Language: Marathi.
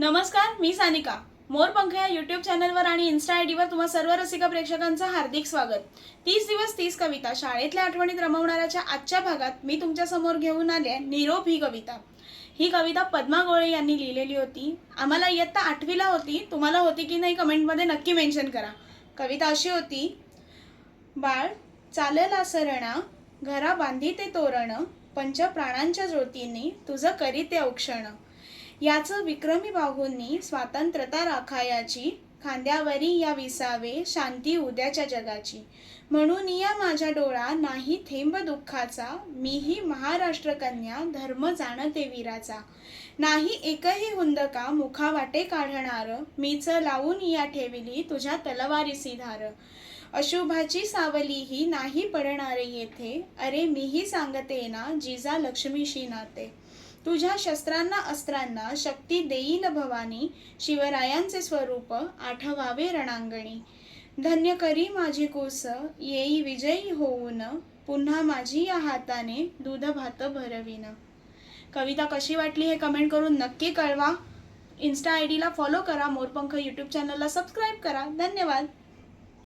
नमस्कार मी सानिका. मोरपंख या युट्यूब चॅनलवर आणि इन्स्टा आय डीवर तुम्हा सर्व रसिका प्रेक्षकांचं हार्दिक स्वागत. तीस दिवस तीस कविता शाळेतल्या आठवणीत रमवणाऱ्याच्या आजच्या भागात मी तुमच्यासमोर घेऊन आले आहे निरोप ही कविता. ही कविता पद्मा गोळे यांनी लिहिलेली होती. आम्हाला इयत्ता आठवीला होती. तुम्हाला होती की नाही कमेंटमध्ये नक्की मेन्शन करा. कविता अशी होती. बाळ चालला सरणा घरा बांधी ते तोरण पंच प्राणांच्या ज्योतींनी तुझं करी ते औक्षण. याचं विक्रमी बाहूंनी स्वातंत्र्यता राखायाची. खांद्यावरी या विसावे शांती उद्याच्या जगाची. म्हणून या माझ्या डोळा नाही थेंब दुःखाचा. मीही महाराष्ट्र कन्या धर्म जाणते वीराचा. नाही एकही हुंदका मुखावाटे काढणार. मीच लावून या ठेविली तुझ्या तलवारीसी धार. अशुभाची सावली ही नाही पडणारे येथे. अरे मीही सांगते ना जिजा लक्ष्मीशी नाते. तुझ्या शस्त्रांना अस्त्रांना शक्ती देईल भवानी. शिवरायांचे स्वरूप आठवावे रणांगणी. धन्य करी माझी कुस येई विजयी होऊन. पुन्हा माझी या हाताने दूध भात भरविन. कविता कशी वाटली हे कमेंट करून नक्की कळवा. इन्स्टा आय डीला फॉलो करा. मोरपंख यूट्यूब चॅनलला सबस्क्राईब करा. धन्यवाद.